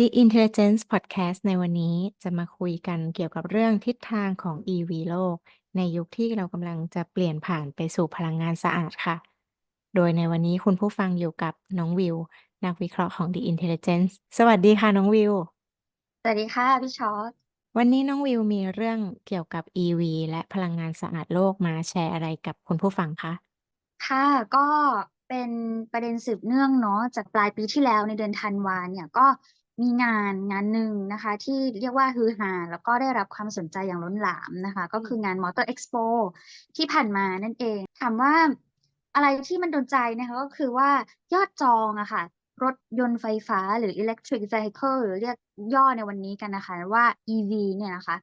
The Intelligence Podcast ในวันนี้จะมาคุยกันเกี่ยวกับเรื่องทิศทางของ EV โลก ในยุคที่เรากำลังจะเปลี่ยนผ่านไปสู่พลังงานสะอาดค่ะ โดยในวันนี้คุณผู้ฟังอยู่กับน้องวิว นักวิเคราะห์ของ The Intelligence สวัสดีค่ะน้องวิว สวัสดีค่ะพี่ชอต วันนี้น้องวิวมีเรื่องเกี่ยวกับ EV และพลังงานสะอาดโลกมาแชร์อะไรกับคุณผู้ฟังคะค่ะก็เป็นประเด็นสืบเนื่องเนาะจากปลายปีที่แล้วในเดือนธันวาเนี่ยก็ มีงานงานหนึ่งนะคะ ที่เรียกว่าฮือฮาแล้วก็ได้รับความสนใจอย่างล้นหลามนะคะ ก็คืองาน Motor Expo ที่ผ่านมานั่นเองถามว่าอะไรที่มันโดนใจนะคะก็คือว่ายอดจองอะค่ะ รถยนต์ไฟฟ้าหรือ electric vehicle หรือเรียกย่อในวันนี้กันนะคะว่า EV เนี่ยนะคะ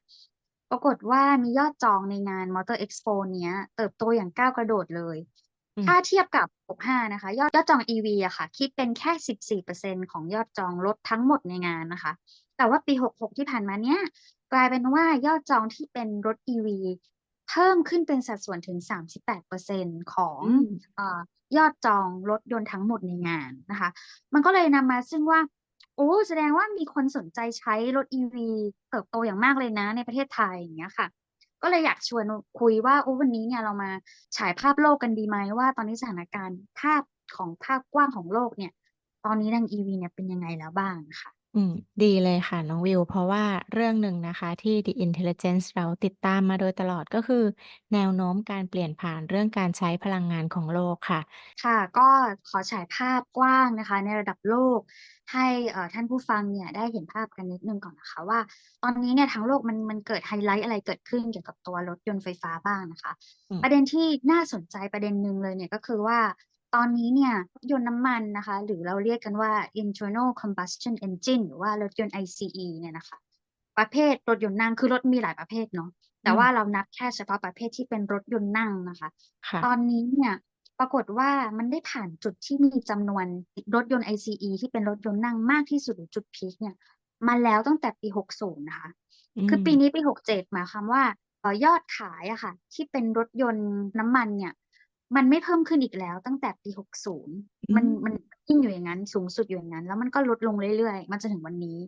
ปรากฏว่ามียอดจองในงาน Motor Expo เนี้ย เติบโตอย่างก้าวกระโดดเลยอืมถ้าเทียบกับ 65นะคะยอดยอดจอง EV อะค่ะคิดเป็นแค่ 14%ของยอดจองรถทั้งหมดในงานนะคะ แต่ว่าปี 66 ที่ผ่านมาเนี้ยกลายเป็นว่ายอดจองที่เป็นรถ EV เพิ่มขึ้นเป็นสัดส่วนถึง 38%ของอืมเอ่อยอดจองรถยนต์ทั้งหมดในงานนะคะ มันก็เลยนำมาซึ่งว่า โอ้แสดงว่ามีคนสนใจใช้รถ EV เติบโตอย่างมากเลยนะในประเทศไทยอย่างเงี้ยค่ะ ก็เลยอยากชวนคุยว่าโอ้วันนี้เนี่ยเรามาฉายภาพโลกกันดีไหมว่า ตอนนี้สถานการณ์ภาพของภาพกว้างของโลกเนี่ย ตอนนี้ทาง EV เนี่ยเป็นยังไงแล้วบ้างค่ะ อืม ดีเลยค่ะน้องวิว เพราะว่าเรื่องหนึ่งนะคะที่ The Intelligence เราติดตามมาโดยตลอด ก็คือแนวโน้มการเปลี่ยนผ่านเรื่องการใช้พลังงานของโลกค่ะ ค่ะ ก็ขอฉายภาพกว้างนะคะ ในระดับโลก ให้เอ่อท่านผู้ฟังเนี่ยได้เห็นภาพกันนิดนึงก่อนนะคะว่า ตอนนี้เนี่ยทั้งโลกมัน มันเกิดไฮไลท์อะไรเกิดขึ้นเกี่ยวกับตัวรถยนต์ไฟฟ้าบ้างนะคะ อืมประเด็นที่น่าสนใจประเด็นหนึ่งเลยเนี่ย ก็คือว่า ตอนนี้เนี่ยรถยนต์น้ำมันนะคะ หรือเราเรียกกันว่า internal combustion engine หรือว่ารถยนต์ ICE เนี่ยนะคะ ประเภทรถยนต์นั่งคือรถมีหลายประเภทเนาะแต่อืมว่าเรานับแค่เฉพาะประเภทที่เป็นรถยนต์นั่งนะคะ ค่ะ ตอนนี้เนี่ยปรากฏว่ามันได้ผ่านจุดที่มีจำนวนรถยนต์ ICE ที่เป็นรถยนต์นั่งมากที่สุดหรือจุดพีคเนี่ยมาแล้วตั้งแต่ปี 60 นะคะ อืคือมปีนี้ปี 67 หมายความว่าเอ่อยอดขายอะค่ะ ที่เป็นรถยนต์น้ำมันเนี่ย มันไม่เพิ่มขึ้นอีกแล้วตั้งแต่ปี60อืมันมมันยิ่งอยู่อย่างนั้นสูงสุดอยู่อย่างนั้น แล้วมันก็ลดลงเรื่อยๆ มันจะถึงวันนี้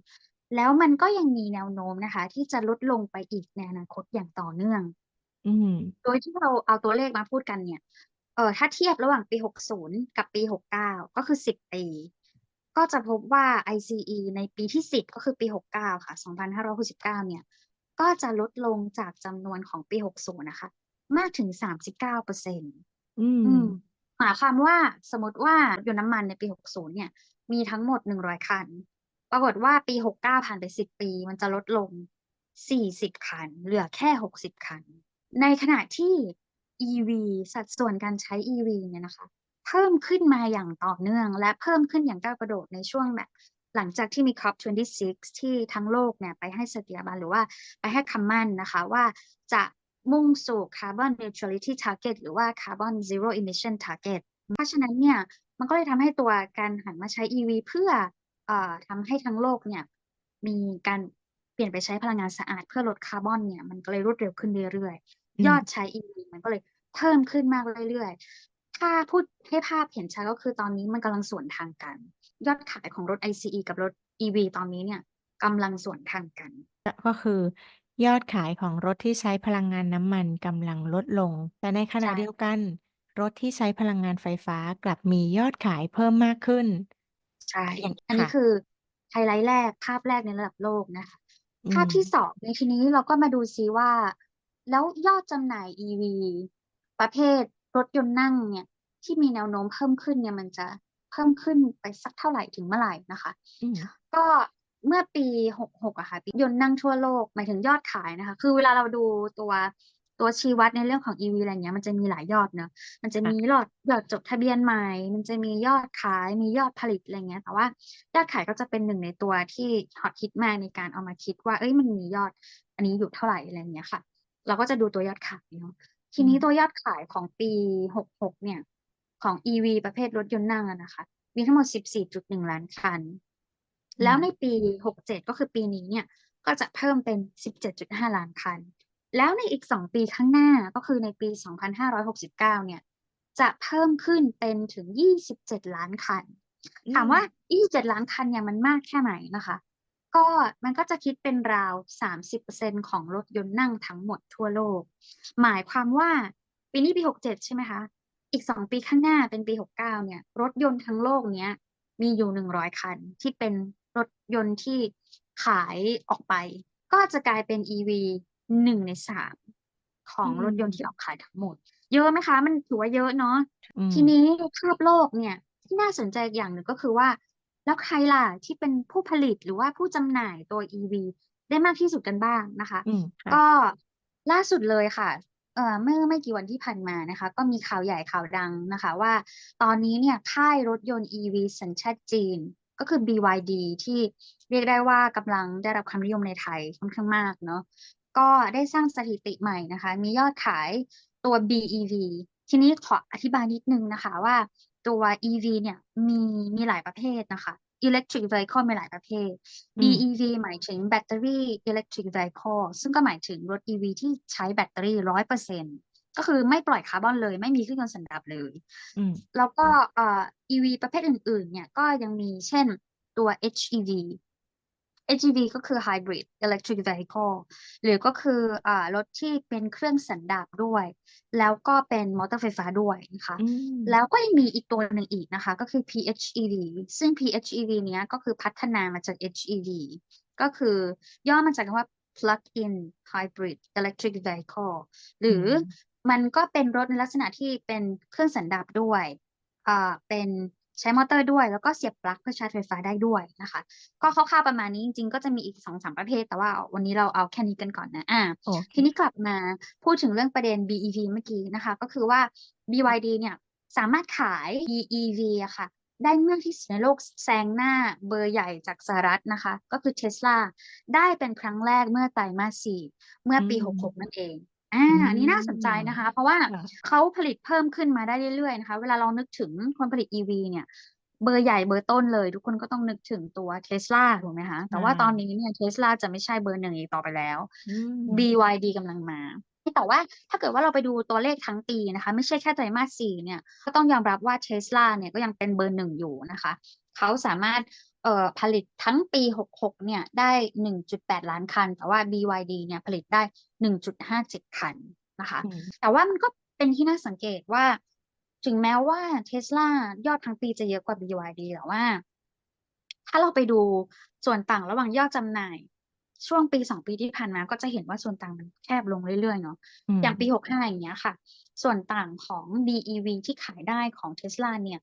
แล้วมันก็ยังมีแนวโน้มนะคะ ที่จะลดลงไปอีกในอนาคตอย่างต่อเนื่องอืมโดยที่เราเอาตัวเลขมาพูดกันเนี่ย เออถ้าเทียบระหว่างปี60กับปี69ก็คือ10ปี ก็จะพบว่า ICE ในปีที่10ก็คือปี69ค่ะ2569เนี่ย ก็จะลดลงจากจำนวนของปี60นะคะ มากถึง39เปอร์เซ็นต์ อืม อืม หมายความว่า สมมติว่ารถยนต์น้ำมันในปี 60 เนี่ย มีทั้งหมด 100 คัน ปรากฏว่าปี 69 ผ่านไป 10 ปี มันจะลดลง 40 คัน เหลือแค่ 60 คัน ในขณะที่ EV สัดส่วนการใช้ EV เนี่ยนะคะ เพิ่มขึ้นมาอย่างต่อเนื่อง และเพิ่มขึ้นอย่างก้าวกระโดดในช่วงแบบ หลังจากที่มี COP26 ที่ทั้งโลกเนี่ยไปให้สัตยาบันหรือว่าไปให้คำมั่นนะคะว่าจะ มุ่งสู่ Carbon Neutrality Target หรือว่า Carbon Zero Emission Target เพราะฉะนั้นเนี่ยมันก็เลยทำให้ตัวการหันมาใช้ EV เพื่อเอ่อทำให้ทั้งโลกเนี่ยมีการเปลี่ยนไปใช้พลังงานสะอาดเพื่อลดคาร์บอนเนี่ยมันก็เลยรวดเร็วขึ้นเรื่อยอืๆยมอดใช้ EV มันก็เลยเพิ่มขึ้นมากเรื่อยๆ ถ้าพูดให้ภาพเห็นชัดก็คือตอนนี้มันกำลังสวนทางกัน ยอดขายของรถ ICE กับรถ EV ตอนนี้เนี่ยกำลังสวนทางกัน ก็คือ ยอดขายของรถที่ใช้พลังงานน้ำมันกำลังลดลง แต่ในขณะใช่เดียวกัน รถที่ใช้พลังงานไฟฟ้ากลับมียอดขายเพิ่มมากขึ้น ใช่ อย่างอันนี้ค่ะ คือไฮไลท์แรก ภาพแรกในระดับโลกนะคะ อืภาพม ที่สองในทีนี้เราก็มาดูซิว่า แล้วยอดจำหน่าย EV ประเภทรถยนต์นั่งเนี่ย ที่มีแนวโน้มเพิ่มขึ้นเนี่ยมันจะเพิ่มขึ้นไปสักเท่าไหร่ถึงเมื่อไหร่นะคะ อืมก็ เมื่อปี 66อะค่ะปียนต์นั่งทั่วโลกหมายถึงยอดขายนะคะ คือเวลาเราดูตัวตัวชี้วัดในเรื่องของ EV อะไรเงี้ยมันจะมีหลายยอดเนอะมันจะค่ะมียอดยอดจดทะเบียนใหม่ มันจะมียอดขายมียอดผลิตอะไรเงี้ยแต่ว่ายอดขายก็จะเป็นหนึ่งในตัวที่ฮอตฮิตมากในการเอามาคิดว่าเอ้ยมันมียอดอันนี้อยู่เท่าไหร่อะไรเงี้ยค่ะ เราก็จะดูตัวยอดขายเนาะทีอืนี้มตัวยอดขายของปี 66 เนี่ยของ EV ประเภทรถยนต์นั่งอะนะคะมีทั้งหมด 14.1 ล้านคันอื แล้วมในปี 67 ก็คือปีนี้เนี่ยก็จะเพิ่มเป็น 17.5 ล้านคัน แล้วในอีก 2 ปีข้างหน้าก็คือในปี 2569 เนี่ยจะเพิ่มขึ้นเป็นถึง 27 ล้านคันอืถามมว่า 27 ล้านคันเนี่ยมันมากแค่ไหนนะคะ ก็มันก็จะคิดเป็นราว 30%ของรถยนต์นั่งทั้งหมดทั่วโลก หมายความว่าปีนี้ปี 67 ใช่ไหมคะ อีก 2 ปีข้างหน้าเป็นปี 69 เนี่ย รถยนต์ทั้งโลกเนี้ยมีอยู่ 100 คันที่เป็น รถยนต์ที่ขายออกไป ก็จะกลายเป็น EV 1ใน3ขออืงรถยนต์มที่ออกขายทั้งหมด เยอะไหมคะ?มันถือว่าเยอะเนาะอืทีมนี้ภาพโลกเนี่ย ที่น่าสนใจอีกอย่างหนึ่งก็คือว่า แล้วใครล่ะที่เป็นผู้ผลิตหรือว่าผู้จำหน่ายตัว EV ได้มากที่สุดกันบ้างนะคะอืมค่ะก็ล่าสุดเลยค่ะเอ่อเมื่อไม่กี่วันที่ผ่านมานะคะ ก็มีข่าวใหญ่ข่าวดังนะคะ ว่าตอนนี้เนี่ยค่ายรถยนต์ EV สัญชาติจีน ก็คือ BYD ที่เรียกได้ว่ากำลังได้รับความนิยมในไทยค่อนข้างมากเนาะก็ได้สร้างสถิติใหม่นะคะ มียอดขายตัว BEV ทีนี้ขออธิบายนิดหนึ่งนะคะว่าตัว EV เนี่ยมีมีหลายประเภทนะคะ Electric Vehicle มีหลายประเภทอืม BEV หมายถึง Battery Electric Vehicle ซึ่งก็หมายถึงรถ EV ที่ใช้แบตเตอรี่100% ก็คือไม่ปล่อยคาร์บอนเลย ไม่มีเครื่องยนต์สันดาปเลยอืมแล้วก็เอ่อ EV ประเภทอื่น ๆ เนี่ยก็ยังมีเช่นตัว HEV HEV ก็คือ Hybrid Electric Vehicle หรือก็คืออ่ารถที่เป็นเครื่องสันดาปด้วย แล้วก็เป็นมอเตอร์ไฟฟ้าด้วยนะคะอืมแล้วก็ยังมีอีกตัวหนึ่งอีกนะคะ ก็คือ PHEV ซึ่ง PHEV เนี้ยก็คือพัฒนามาจาก HEV ก็คือย่อมาจากคำว่า Plug-in Hybrid Electric Vehicle หรือือ มมันก็เป็นรถในลักษณะที่เป็นเครื่องสันดาปด้วยอ่าเป็นใช้มอเตอร์ด้วย แล้วก็เสียบปลั๊กเพื่อชาร์จไฟฟ้าได้ด้วยนะคะ ก็คร่าวๆประมาณนี้จริงๆ ก็จะมีอีก2-3ประเภท แต่ว่าวันนี้เราเอาแค่นี้กันก่อนนะอาโอเคทีนี้กลับมาพูดถึงเรื่องประเด็น BEV เมื่อกี้นะคะ ก็คือว่า BYD เนี่ยสามารถขาย BEV อะค่ะ ได้มากที่สุดในโลกแซงหน้าเบอร์ใหญ่จากสหรัฐนะคะ ก็คือ Tesla ได้เป็นครั้งแรกเมื่อไตรมาส4เมื่ออืปีม66 นั่นเอง อาอือันนี้น่าสนใจนะมคะ เพราะว่าค่ะ เขาผลิตเพิ่มขึ้นมาได้เรื่อยๆนะคะ เวลาเรานึกถึงคนผลิต EV เนี่ย เบอร์ใหญ่เบอร์ต้นเลย ทุกคนก็ต้องนึกถึงตัว Tesla ถูกไหมคะใชแต่ว่าตอน่ๆนี้เนี่ย Tesla จะไม่ใช่เบอร์1อีกต่อไปแล้ว อืม BYD กำลังมา แต่ว่าถ้าเกิดว่าเราไปดูตัวเลขทั้งปีนะคะ ไม่ใช่แค่ไตรมาส4เนี่ย ก็ต้องยอมรับว่า Tesla เนี่ยก็ยังเป็นเบอร์1อยู่นะคะ เขาสามารถ เอ่อผลิตทั้งปี 66 เนี่ยได้ 1.8 ล้านคัน แต่ว่า BYD เนี่ยผลิตได้ 1.57 คันนะคะอืมแต่ว่ามันก็เป็นที่น่าสังเกตว่า ถึงแม้ว่า Tesla ยอดทั้งปีจะเยอะกว่า BYD แต่ว่า ถ้าเราไปดูส่วนต่างระหว่างยอดจำหน่าย ช่วงปี2ปีที่ผ่านมา ก็จะเห็นว่าส่วนต่างมันแคบลงเรื่อยๆเนาะอือย่างปีม65 อย่างเงี้ยค่ะ ส่วนต่างของ BEV ที่ขายได้ของ Tesla เนี่ย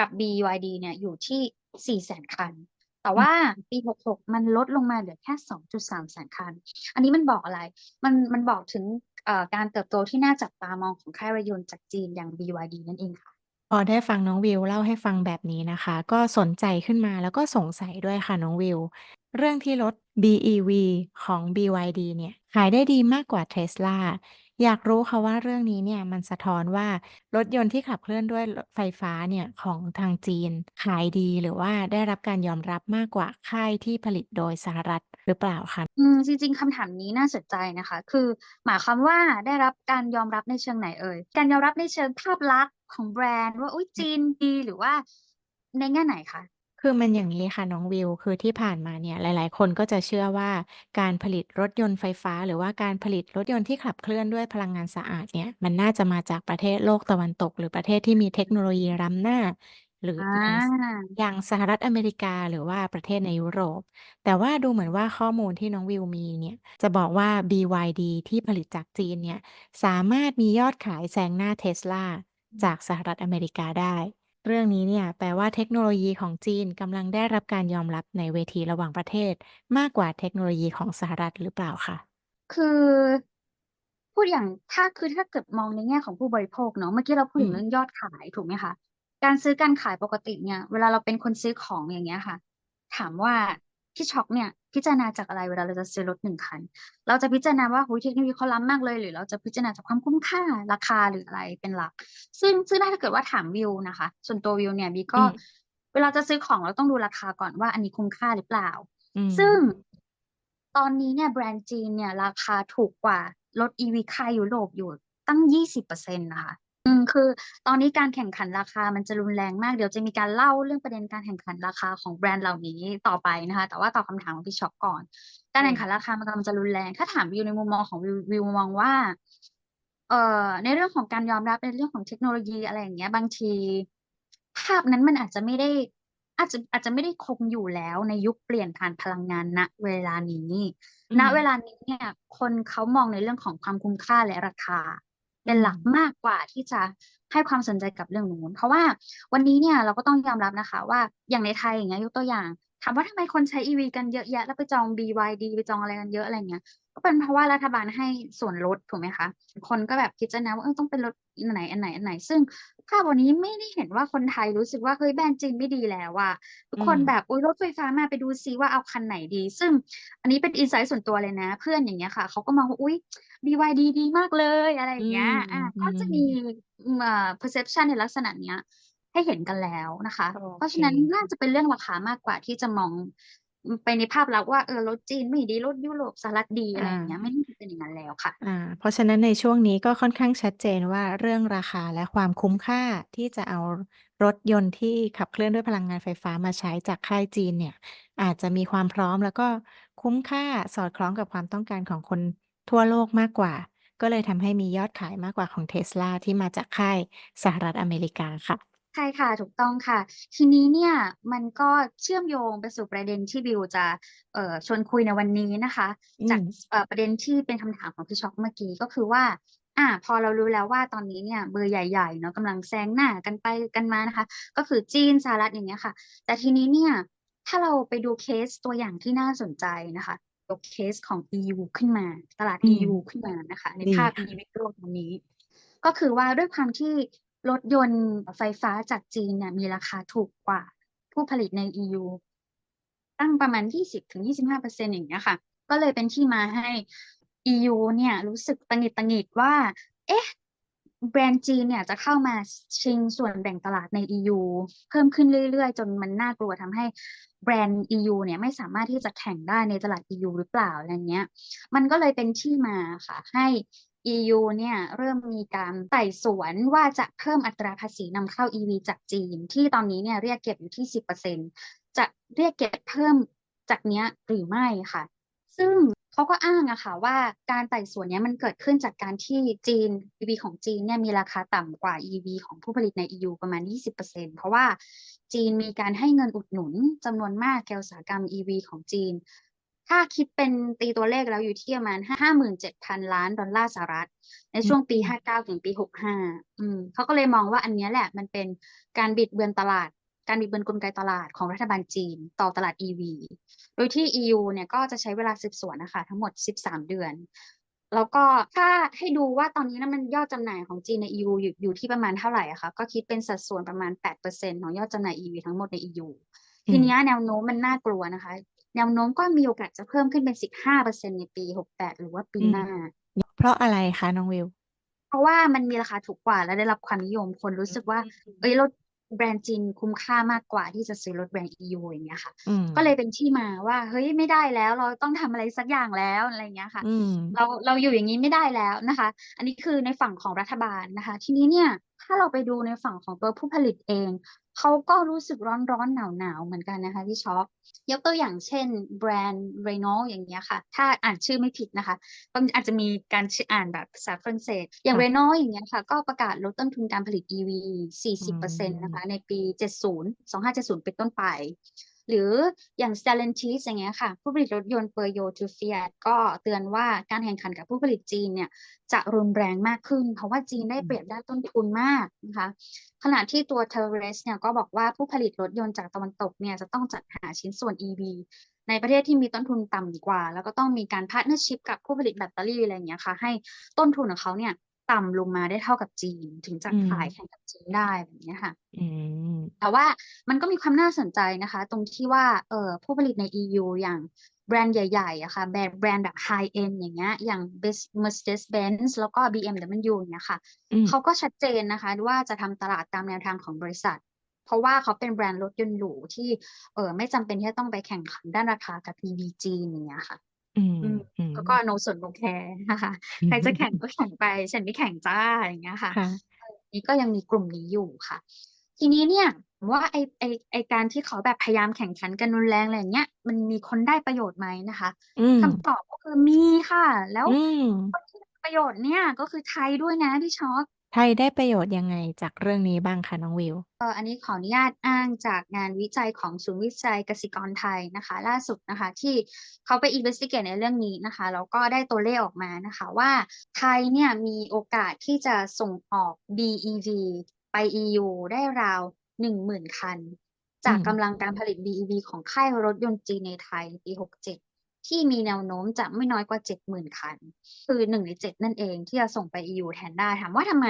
กับ BYD เนี่ยอยู่ที่400,000คัน แต่อืว่ามปี 66 มันลดลงมาเหลือแค่ 2.3 แสนคัน อันนี้มันบอกอะไร?มันมันบอกถึงเอ่อการเติบโตที่น่าจับตามองของค่ายรถยนต์จากจีนอย่าง BYD นั่นเองค่ะพอได้ฟังน้องวิวเล่าให้ฟังแบบนี้นะคะ ก็สนใจขึ้นมาแล้วก็สงสัยด้วยค่ะน้องวิว เรื่องที่รถ BEV ของ BYD เนี่ย ขายได้ดีมากกว่า Tesla อยากรู้ค่ะว่าเรื่องนี้เนี่ยมันสะท้อนว่า รถยนต์ที่ขับเคลื่อนด้วยรไฟฟ้าเนี่ยของทางจีน ขายดีหรือว่าได้รับการยอมรับมากกว่าค่ายที่ผลิตโดยสหรัฐหรือเปล่าคะ?อืม จริง ๆ คำถามนี้น่าสนใจนะคะ คือหมายความว่าได้รับการยอมรับในเชิงไหนเอ่ย?การยอมรับในเชิงภาพลักษณ์ของแบรนด์ว่า อุ๊ย จีนดี หรือว่าในแง่ไหนคะ? คือมันอย่างงี้ค่ะน้องวิว คือที่ผ่านมาเนี่ยหลาย ๆ คนก็จะเชื่อว่าการผลิตรถยนต์ไฟฟ้า หรือว่าการผลิตรถยนต์ที่ขับเคลื่อนด้วยพลังงานสะอาดเนี่ย มันน่าจะมาจากประเทศโลกตะวันตก หรือประเทศที่มีเทคโนโลยีล้ำหน้า หรือออย่างสาอย่างสหรัฐอเมริกา หรือว่าประเทศในยุโรป แต่ว่าดูเหมือนว่าข้อมูลที่น้องวิวมีเนี่ยจะบอกว่า BYD ที่ผลิตจากจีนเนี่ย สามารถมียอดขายแซงหน้า Tesla อืจามกสหรัฐอเมริกาได้ เรื่องนี้เนี่ยแปลว่าเทคโนโลยีของจีนกำลังได้รับการยอมรับในเวทีระหว่างประเทศ มากกว่าเทคโนโลยีของสหรัฐหรือเปล่าคะ?คือ พูดอย่างถ้าคือถ้าเกิดมองในแง่ของผู้บริโภคเนาะเมื่อกี้เราพูดอืมถึงเรื่องยอดขายถูกไหมคะ?การซื้อการขายปกติเนี่ย เวลาเราเป็นคนซื้อของอย่างเงี้ยค่ะ ถามว่า ที่ช็อปเนี่ยพิจารณาจากอะไรเวลาเราจะซื้อรถ1คัน?เราจะพิจารณาว่าโอ้โฮเทคโนโลยีเขาล้ำมากเลย หรือเราจะพิจารณาจากความคุ้มค่าราคาหรืออะไรเป็นหลัก ซึ่งซึ่งถ้าเกิดว่าถามวิวนะคะ ส่วนตัววิวเนี่ยวิวอืก็มเวลาจะซื้อของเราต้องดูราคาก่อนว่าอันนี้คุ้มค่าหรือเปล่าอืซึ่งมตอนนี้เนี่ยแบรนด์จีนเนี่ยราคาถูกกว่ารถ EV ค่ายยุโรปอยู่ตั้ง20%น่ะค่ะอืม คือ ตอนนี้การแข่งขันราคามันจะรุนแรงมาก เดี๋ยวจะมีการเล่าเรื่องประเด็นการแข่งขันราคาของแบรนด์เหล่านี้ต่อไปนะคะ แต่ว่าตอบคำถามของพี่ช็อปก่อน การแข่งขันราคามันกำลังจะรุนแรง ถ้าถามวิวในมุมมองของวิววิวมองว่า เอ่อ ในเรื่องของการยอมรับในเรื่องของเทคโนโลยีอะไรอย่างเงี้ย บางที ภาพนั้นมันอาจจะไม่ได้อาจจะอาจจะไม่ได้คงอยู่แล้วในยุคเปลี่ยนผ่านพลังงานณเวลานี้ ณเวลานี้เนี่ย คนเขามองในเรื่องของความคุ้มค่าและราคา เป็นหลักมากกว่าที่จะให้ความสนใจกับเรื่องนู้นเพราะว่าวันนี้เนี่ยเราก็ต้องยอมรับนะคะ ว่าอย่างในไทยอย่างเงี้ยยกตัวอย่างามว่าทำไมคนใช้ EV กันเยอะแยะ แล้วไปจอง BYD ไปจองอะไรกันเยอะอะไรอย่างเงี้ย ก็เป็นเพราะว่ารัฐบาลให้ส่วนลดถูกไหมคะ คนก็แบบพิจารณาว่าเออต้องเป็นรถอันไหนอันไหนอันไหน ซึ่งภาพวันนี้ไม่ได้เห็นว่าคนไทยรู้สึกว่าเฮ้ยแบรนด์จีนไม่ดีแล้วอะทุอืกคนมแบบอุ๊ยรถไฟฟ้ามาไปดูซิว่าเอาคันไหนดี ซึ่งอันนี้เป็นอินไซต์ส่วนตัวเลยนะ เพื่อนอย่างเงี้ยค่ะเขาก็มองว่าอุ๊ย BYD ดีมากเลยอะไรออืย่างเงี้ยมอาอืก็จะมีมอืมอ่า perception ในลักษณะเนี้ย ให้เห็นกันแล้วนะคะโอเพราะเคฉะนั้นน่าจะเป็นเรื่องราคามากกว่าที่จะมองอืมไปในภาพลักษณ์ว่าเออรถจีนไม่ดีรถยุโรปสหรัฐดีอะอไรอย่างเงี้ยาไม่น่าจะเป็นอย่างนั้นแล้วค่ะอาเพราะฉะนั้นในช่วงนี้ก็ค่อนข้างชัดเจนว่าเรื่องราคาและความคุ้มค่าที่จะเอารถยนต์ที่ขับเคลื่อนด้วยพลังงานไฟฟ้ามาใช้จากค่ายจีนเนี่ย อาจจะมีความพร้อมแล้วก็คุ้มค่าสอดคล้องกับความต้องการของคนทั่วโลกมากกว่า ก็เลยทำให้มียอดขายมากกว่าของ Tesla ที่มาจากค่ายสหรัฐอเมริกาค่ะ ใช่ค่ะ ถูกต้องค่ะ ทีนี้เนี่ยมันก็เชื่อมโยงไปสู่ประเด็นที่บิวจะ เอ่อ ชวนคุยในวันนี้นะคะ อืจากมสเอ่อ ประเด็นที่เป็นคำถามของพี่ช็อปเมื่อกี้ ก็คือว่า อา พอเรารู้แล้วว่า ตอนนี้เนี่ยเบอร์ใหญ่ ๆ เนาะ กำลังแซงหน้ากันไปกันมานะคะ ก็คือจีน สหรัฐ อย่างเงี้ยค่ะ แต่ทีนี้เนี่ย ถ้าเราไปดูเคสตัวอย่างที่น่าสนใจนะคะ ยกเคสของ EU ขึ้นมา ตลาด อืม EU ขึ้นมานะคะ ในดีภาพ ค่ะ EV โลกตรงนี้ ก็คือว่าด้วยความที่ รถยนต์ไฟฟ้าจากจีนเนี่ยมีราคาถูกกว่าผู้ผลิตใน EU ตั้งประมาณ 20-25%อย่างเงี้ยค่ะ ก็เลยเป็นที่มาให้ EU เนี่ยรู้สึกตะหงิดตะหงิดว่า เอ๊ะ แบรนด์จีนเนี่ยจะเข้ามาชชิงส่วนแบ่งตลาดใน EU เพิ่มขึ้นเรื่อยๆ จนมันน่ากลัวทำให้แบรนด์ EU เนี่ยไม่สามารถที่จะแข่งได้ในตลาด EU หรือเปล่าอะไรเงี้ย มันก็เลยเป็นที่มาค่ะให้ EU เนี่ยเริ่มมีการไต่สวนว่าจะเพิ่มอัตราภาษีนำเข้า EV จากจีน ที่ตอนนี้เนี่ยเรียกเก็บอยู่ที่ 10%จะเรียกเก็บเพิ่มจากเนี้ยหรือไม่ค่ะ ซึ่งเขาก็อ้างอะค่ะว่าการไต่สวนเนี้ยมันเกิดขึ้นจากการที่จีน EV ของจีนเนี่ยมีราคาต่ำกว่า EV ของผู้ผลิตใน EU ประมาณ 20%เพราะว่าจีนมีการให้เงินอุดหนุนจำนวนมากแก่อุตสาหกรรม EV ของจีน ถ้าคิดเป็นตีตัวเลขแล้วอยู่ที่ประมาณ57,000ล้านดอลลาร์สหรัฐ ในอืช่วงปีม59ถึงปี65อืมเขาก็เลยมองว่าอันเนี้ยแหละมันเป็นการบิดเบือนตลาด การบิดเบือนกลไกตลาดของรัฐบาลจีน ต่อตลาด EV โดยที่ EU เนี่ยก็จะใช้เวลาสืบสวนน่ะค่ะทั้งหมด 13 เดือน แล้วก็ถ้าให้ดูว่าตอนนี้น่ะมันยอดจำหน่ายของจีนใน EU อยู่อยู่ที่ประมาณเท่าไรอะคะก็คิดเป็นสัดส่วนประมาณ8%ของยอดจำหน่าย EV ทั้งหมดใน EU อืทีมเนี้ยแนวโน้มมันน่ากลัวนะคะ แนวโน้มก็มีโอกาสจะเพิ่มขึ้นเป็น 15%ในปี 68 หรือว่าปีอืมหน้า เพราะอะไรคะน้องวิว?เพราะว่ามันมีราคาถูกกว่าและได้รับความนิยมคนรู้สึกว่าอืเฮ้ยมรถแบรนด์จีนคุ้มค่ามากกว่าที่จะซื้อรถแบรนด์ EU อย่างเงี้ยค่ะอืมก็เลยเป็นที่มาว่า เฮ้ยไม่ได้แล้วเราต้องทำอะไรสักอย่างแล้วอะไรอย่างเงี้ยค่ะอืมเราเราอยู่อย่างงี้ไม่ได้แล้วนะคะ อันนี้คือในฝั่งของรัฐบาลนะคะ ทีนี้เนี่ยถ้าเราไปดูในฝั่งของตัวผู้ผลิตเอง เขาก็รู้สึกร้อนๆหนาวๆเหมือนกันนะคะพี่ช็อปยกตัวอย่างเช่นแบรนด์ Renault อย่างเงี้ยค่ะ ถ้าอ่านชื่อไม่ผิดนะคะบางอาจจะมีการชอ่านแบบภาษาฝรั่งเศส อย่างค่ะ Renault อย่างเงี้ยค่ะ ก็ประกาศลดต้นทุนการผลิต EV อื40%นะมคะ ในปี 70 2570 เป็นต้นไป หรืออย่าง Stellantis อย่างเงี้ยค่ะ ผู้ผลิตรถยนต์ Peugeot หรือ Fiat ก็เตือนว่าการแข่งขันกับผู้ผลิตจีนเนี่ยจะรุนแรงมากขึ้น เพราะว่าจีนได้เปรียบด้านต้นทุนมากนะคะขณะที่ตัว Tavares เนี่ยก็บอกว่าผู้ผลิตรถยนต์จากตะวันตกเนี่ยจะต้องจัดหาชิ้นส่วน EV ในประเทศที่มีต้นทุนต่ำกว่า แล้วก็ต้องมีการ partnership กับผู้ผลิตแบตเตอรี่อะไรเงี้ยค่ะ ให้ต้นทุนของเขาเนี่ย ต่ำลงมาได้เท่ากับจีน ถึงจะอืขายมแข่งกับจีนได้แบบเนี้ยค่ะอืมแต่ว่ามันก็มีความน่าสนใจนะคะ ตรงที่ว่าเอ่อผู้ผลิตใน EU อย่างแบรนด์ใหญ่ๆอะค่ะแบรนด์แบรนด์แบบ high end อย่างเงี้ยอย่าง Bes Mercedes-Benz แล้วก็ BMW อย่างเงี้ยค่ะอืมเขาก็ชัดเจนนะคะว่าจะทำตลาดตามแนวทางของบริษัท เพราะว่าเขาเป็นแบรนด์รถยนต์หรูที่เอ่อไม่จำเป็นที่จะต้องไปแข่งขันด้านราคากับ EV จีนอย่างเงี้ยค่ะ อืมอืมอืมเขาก็ no สน no care นะคะใครจะแข่งก็แข่งไป ฉันไม่แข่งจ้ะอย่างเงี้ยค่ะค่ะเอออนี้ก็ยังมีกลุ่มนี้อยู่ค่ะ ทีนี้เนี่ยผมว่าไอไอไอการที่เขาแบบพยายามแข่งขันกันรุนแรงอะไรอย่างเงี้ยมันมีคนได้ประโยชน์ไหมนะคะอืมคำตอบก็คือมีค่ะ แล้วอืมคนที่ได้ประโยชน์เนี่ยก็คือไทยด้วยนะพี่ช็อปไทยได้ประโยชน์ยังไงจากเรื่องนี้บ้างคะน้องวิว เอ่ออันนี้ขออนุญาตอ้างจากงานวิจัยของศูนย์วิจัยกสิกรไทยนะคะ ล่าสุดนะคะที่เขาไป investigate ในเรื่องนี้นะคะแล้วก็ได้ตัวเลขออกมานะคะว่าไทยเนี่ยมีโอกาสที่จะส่งออก BEV ไป EU ได้ราว 10,000 คัน จากอืม กำลังการผลิต BEV ของค่ายรถยนต์จีนในไทยในปี 67 ที่มีแนวโน้มจะไม่น้อยกว่า 70,000 คัน คือหนึ่งในเจ็ดนั่นเองที่จะส่งไป EU แทนได้ถามว่าทำไม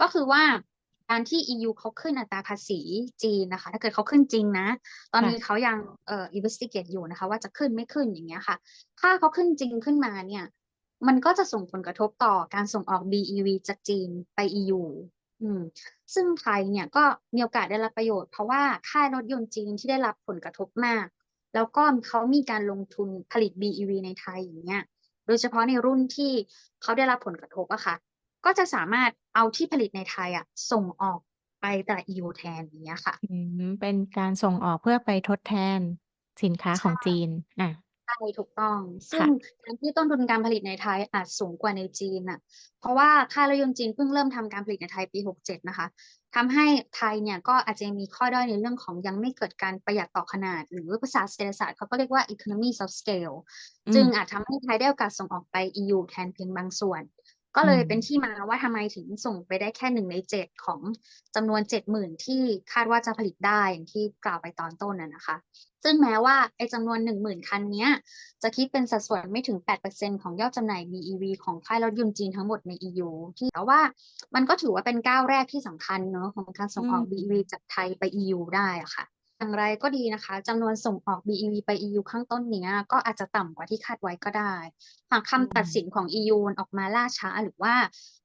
ก็คือว่าการที่ EU เขาขึ้นอัตราภาษีจีนนะคะ ถ้าเกิดเขาขึ้นจริงนะ ตอนค่ะนี้เขายังเอ่อ investigate อยู่นะคะ ว่าจะขึ้นไม่ขึ้นอย่างเงี้ยค่ะ ถ้าเขาขึ้นจริงขึ้นมาเนี่ย มันก็จะส่งผลกระทบต่อการส่งออก BEV จากจีนไป EU อืม ซึ่งไทยเนี่ยก็มีโอกาสได้รับประโยชน์เพราะว่าค่ายรถยนต์จีนที่ได้รับผลกระทบมาก แล้วก็เขามีการลงทุนผลิต BEV ในไทยอย่างเงี้ย โดยเฉพาะในรุ่นที่เขาได้รับผลกระทบอะค่ะ ก็จะสามารถเอาที่ผลิตในไทยอะส่งออกไปตลาด EU แทนอย่างเงี้ยค่ะอืมเป็นการส่งออกเพื่อไปทดแทนสินค้าใชของ่จีนอ่า ใช่ ถูกต้อง ซึ่ค่ะ งการที่ต้นทุนการผลิตในไทยอาจสูงกว่าในจีนน่ะ เพราะว่าค่ายรถยนต์จีนเพิ่งเริ่มทำการผลิตในไทยปี 67 นะคะ ทำให้ไทยเนี่ยก็อาจจะยังมีข้อด้อยในเรื่องของยังไม่เกิดการประหยัดต่อขนาด หรือภาษาเศรษฐศาสตร์เขาก็เรียกว่า economies of scale อืจึงม อาจทำให้ไทยได้โอกาสส่งออกไป EU แทนเพียงบางส่วน ก็อืเลยม เป็นที่มาว่าทำไมถึงส่งไปได้แค่หนึ่งในเจ็ดของจำนวน 70,000 ที่คาดว่าจะผลิตได้อย่างที่กล่าวไปตอนต้นน่ะนะคะ ซึ่งแม้ว่าไอ้จำนวน 10,000 คันเนี้ยจะคิดเป็นสัดส่วนไม่ถึง 8%ของยอดจำหน่าย BEV ของค่ายรถยนต์จีนทั้งหมดใน EU ที่แต่ว่ามันก็ถือว่าเป็นก้าวแรกที่สำคัญเนาะของการส่อืงออกม BEV จากไทยไป EU ได้อะค่ะอย่างไรก็ดีนะคะจำนวนส่งออก BEV ไป EU ข้างต้นเนี้ยก็อาจจะต่ำกว่าที่คาดไว้ก็ได้ หากอืคำตัดสิมนของ EU มันออกมาล่าช้าหรือว่า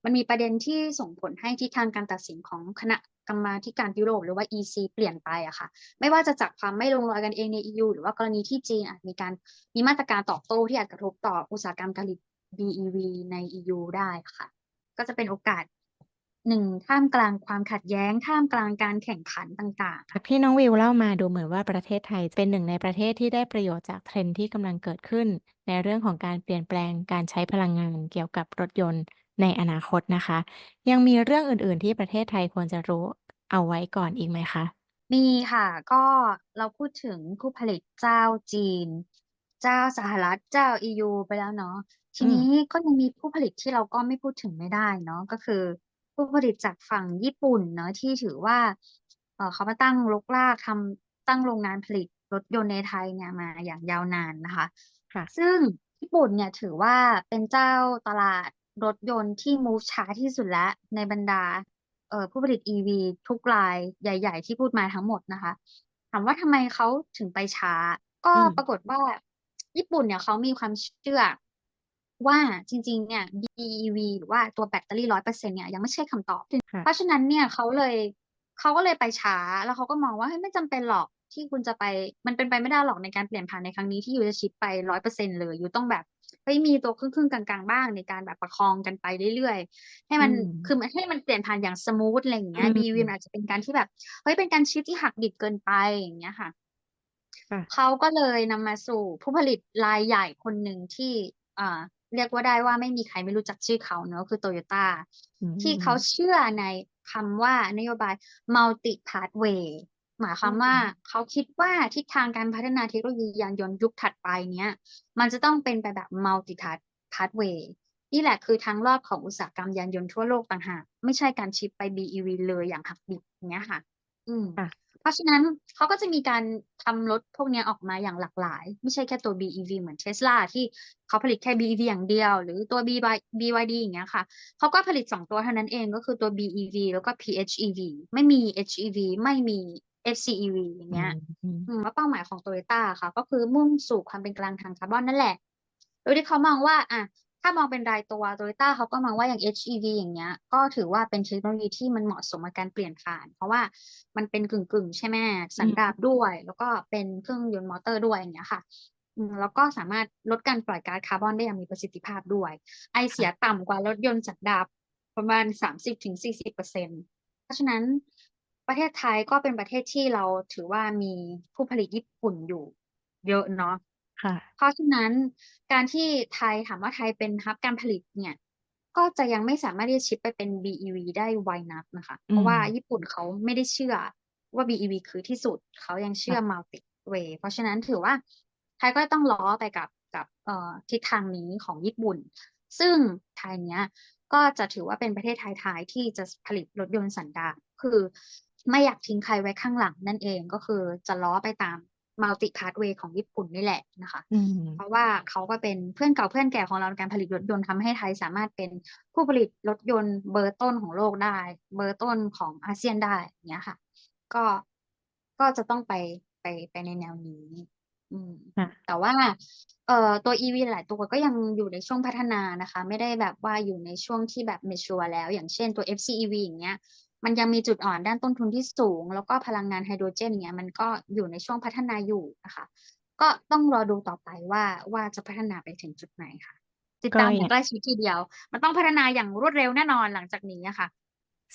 มันมีประเด็นที่ส่งผลให้ทิศทางการตัดสินของคณะก รรมาธิการยุโรปหรือว่า EC เปลี่ยนไปอะค่ะ ไม่ว่าจะจากความไม่ลงรอยกันเองใน EU หรือว่ากรณีที่จีนอาจมีการมีมาตรการตอบโต้ที่อาจกระทบต่ออุตสาหกรรมการผลิต BEV ใน EU ได้ค่ะ ก็จะเป็นโอกาสหนึ่งท่ามกลางความขัดแย้งท่ามกลางการแข่งขันต่างๆที่น้องวิวเล่ามาดูเหมือนว่าประเทศไทยเป็นหนึ่งในประเทศที่ได้ประโยชน์จาก trend ที่กำลังเกิดขึ้น ในเรื่องของการเปลี่ยนแปลงการใช้พลังงานเกี่ยวกับรถยนต์ในอนาคตนะคะ ยังมีเรื่องอื่นๆที่ประเทศไทยควรจะรู้ เอาไว้ก่อนอีกไหมคะ?มีค่ะ ก็เราพูดถึงผู้ผลิตเจ้าจีน เจ้าสหรัฐ เจ้า EU ไปแล้วเนาะทอืีนี้ม ก็ยังมีผู้ผลิตที่เราก็ไม่พูดถึงไม่ได้เนาะ ก็คือผู้ผลิตจากฝั่งญี่ปุ่นเนาะ ที่ถือว่า เอ่อ เขามาตั้งรกราก ทำ ตั้งโรงงานผลิตรถยนต์ในไทยเนี่ยมาอย่างยาวนานนะคะ ค่ะ ซึ่งญี่ปุ่นเนี่ยถือว่าเป็นเจ้าตลาดรถยนต์ที่ move ช้าที่สุดแล้วในบรรดาเอ่อ ผู้ผลิต EV ทุกรายใหญ่ ๆ ที่พูดมาทั้งหมดนะคะ ถามว่าทำไมเขาถึงไปช้า ก็อืปรามกฏว่าญี่ปุ่นเนี่ยเขามีความเชื่อว่าจริง ๆ เนี่ย BEV หรือว่าตัวแบตเตอรี่100%เนี่ยยังไม่ใช่คำตอบค่ะเพราะฉะนั้นเนี่ยเขาเลยเขาก็เลยไปช้า แล้วเขาก็มองว่าเฮ้ยไม่จำเป็นหรอกที่คุณจะไป มันเป็นไปไม่ได้หรอกในการเปลี่ยนผ่านในครั้งนี้ที่ยูจะชิปไป100%เลยยูต้องแบบ เฮ้ยมีตัวครึ่งๆกลางๆบ้างในการแบบประคองกันไปเรื่อยๆ ให้อืมันมคือให้มันเปลี่ยนผ่านอย่างสมูทอะไรอย่างอเงี้ย BEV ืมันมอาจจะเป็นการที่แบบเฮ้ยเป็นการชิปที่หักดิบเกินไปอย่างเงี้ยค่ะค่ะเขาก็เลยนำมาสู่ผู้ผลิตรายใหญ่คนหนึ่งที่อ่าเรียกว่าได้ว่าไม่มีใครไม่รู้จักชื่อเขาเนาะคือ Toyota อืที่เขามเชื่อในคำว่านโยบาย Multi Pathway หมายคอืวามว่ามเขาคิดว่าทิศทางการพัฒนาเทคโนโลยียานยนต์ยุคถัดไปเนี้ย มันจะต้องเป็นไปแบบ Multi Path Pathway นี่แหละคือทางรอดของอุตสาหกรรมยานยนต์ทั่วโลกต่างหากไม่ใช่การชิปไป BEV เลยอย่างหักดิบอย่างเงี้ยค่ะ อืมค่ะเพราะฉะนั้นเขาก็จะมีการทำรถพวกเนี้ยออกมาอย่างหลากหลาย ไม่ใช่แค่ตัว BEV เหมือน Tesla ที่เขาผลิตแค่ BEV อย่างเดียว หรือตัว BY BYD อย่างเงี้ยค่ะเขาก็ผลิต 2 ตัวเท่านั้นเองก็คือตัว BEV แล้วก็ PHEV ไม่มี HEV ไม่มี FCEV อย่าอืงเงี้ยมอืมแล้วเป้าหมายของ Toyota อะค่ะ ก็คือมุ่งสู่ความเป็นกลางทางคาร์บอนนั่นแหละ โดยที่เขามองว่าอะถ้ามองเป็นรายตัว Toyota เขาก็มองว่าอย่าง HEV อย่างเงี้ย ก็ถือว่าเป็นเทคโนโลยีที่มันเหมาะสมกับการเปลี่ยนผ่าน เพราะว่ามันเป็นกึ่งๆ ใช่ไหมอืสันดาปมด้วย แล้วก็เป็นเครื่องยนต์มอเตอร์ด้วยอย่างเงี้ยค่ะอืมแล้วก็สามารถลดการปล่อยก๊าซคาร์บอนได้อย่างมีประสิทธิภาพด้วย ไอเสคี่ยะต่ำกว่ารถยนต์สันดาปประมาณ 30-40%เพราะฉะนั้น ประเทศไทยก็เป็นประเทศที่เราถือว่ามีผู้ผลิตญี่ปุ่นอยู่เยอะเนาะค่ะ เพราะฉะนั้นการที่ไทยถามว่าไทยเป็น Hub การผลิตเนี่ย ก็จะยังไม่สามารถที่จะชิปไปเป็น BEV ได้ไวนักนะคะอืเพราะว่ามญี่ปุ่นเขาไม่ได้เชื่อว่า BEV คือที่สุด เขายังเชื่ค่อะ Multi Way เพราะฉะนั้นถือว่าไทยก็ต้องล้อไปกับกับเอ่อทิศทางนี้ของญี่ปุ่น ซึ่งไทยเนี้ยก็จะถือว่าเป็นประเทศท้ายๆที่จะผลิตรถยนต์สันดาปคือ ไม่อยากทิ้งใครไว้ข้างหลังนั่นเองก็คือจะล้อไปตาม Multi Pathway ของญี่ปุ่นนี่แหละนะคะอืมเพราะว่าเขาก็เป็นเพื่อนเก่าเพื่อนแก่ของเราในการผลิตรถยนต์ทำให้ไทยสามารถเป็นผู้ผลิตรถยนต์เบอร์ต้นของโลกได้ เบอร์ต้นของอาเซียนได้อย่างเงี้ยค่ะ ก็ก็จะต้องไปไปไปในแนวนี้อืมค่ะแต่ว่าเอ่อตัว EV หลายตัวก็ยังอยู่ในช่วงพัฒนานะคะ ไม่ได้แบบว่าอยู่ในช่วงที่แบบ mature แล้ว อย่างเช่นตัว FCEV อย่างเงี้ย มันยังมีจุดอ่อนด้านต้นทุนที่สูง แล้วก็พลังงานไฮโดรเจนอย่างเงี้ยมันก็อยู่ในช่วงพัฒนาอยู่นะคะก็ต้องรอดูต่อไปว่าว่าจะพัฒนาไปถึงจุดไหนค่ะ ติดก็ตามออย่าย่างงใกล้ชิดทีเดียว มันต้องพัฒนาอย่างรวดเร็วแน่นอนหลังจากนี้อะค่ะ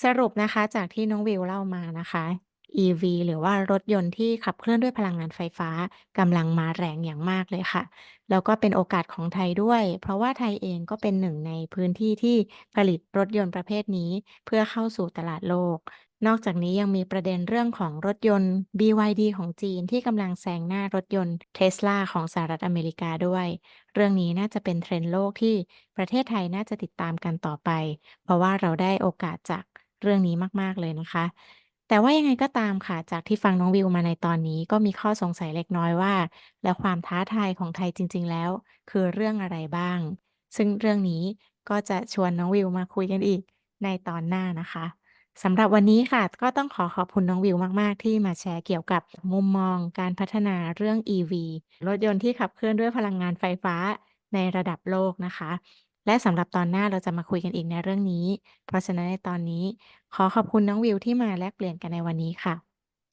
สรุปนะคะจากที่น้องวิวเล่ามานะคะ EV หรือว่ารถยนต์ที่ขับเคลื่อนด้วยพลังงานไฟฟ้ากำลังมาแรงอย่างมากเลยค่ะ แล้วก็เป็นโอกาสของไทยด้วย เพราะว่าไทยเองก็เป็นหนึ่งในพื้นที่ที่ผลิตรถยนต์ประเภทนี้ เพื่อเข้าสู่ตลาดโลก นอกจากนี้ยังมีประเด็นเรื่องของรถยนต์ BYD ของจีนที่กำลังแซงหน้ารถยนต์ Tesla ของสหรัฐอเมริกาด้วย เรื่องนี้น่าจะเป็น trend โลกที่ประเทศไทยน่าจะติดตามกันต่อไป เพราะว่าเราได้โอกาสจากเรื่องนี้มาก ๆ เลยนะคะ แต่ว่ายังไงก็ตามค่ะ จากที่ฟังน้องวิวมาในตอนนี้ ก็มีข้อสงสัยเล็กน้อยว่า แล้วความท้าทายของไทยจริง ๆ แล้ว คือเรื่องอะไรบ้าง ซึ่งเรื่องนี้ก็จะชวนน้องวิวมาคุยกันอีกในตอนหน้านะคะสำหรับวันนี้ค่ะ ก็ต้องขอขอบคุณน้องวิวมาก ๆ ที่มาแชร์เกี่ยวกับมุมมองการพัฒนาเรื่อง EV รถยนต์ที่ขับเคลื่อนด้วยพลังงานไฟฟ้าในระดับโลกนะคะ และสำหรับตอนหน้าเราจะมาคุยกันอีกในเรื่องนี้ เพราะฉะนั้นในตอนนี้ ขอขอบคุณน้องวิวที่มาแลกเปลี่ยนกันในวันนี้ค่ะ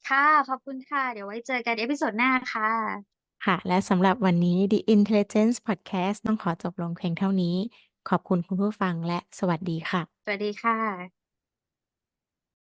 ค่ะ ขอบคุณค่ะ เดี๋ยวไว้เจอกันเอพิโซดหน้าค่ะ ค่ะ และสำหรับวันนี้ The Intelligence Podcast ต้องขอจบลงเพียงเท่านี้ ขอบคุณคุณผู้ฟังและสวัสดีค่ะ สวัสดีค่ะ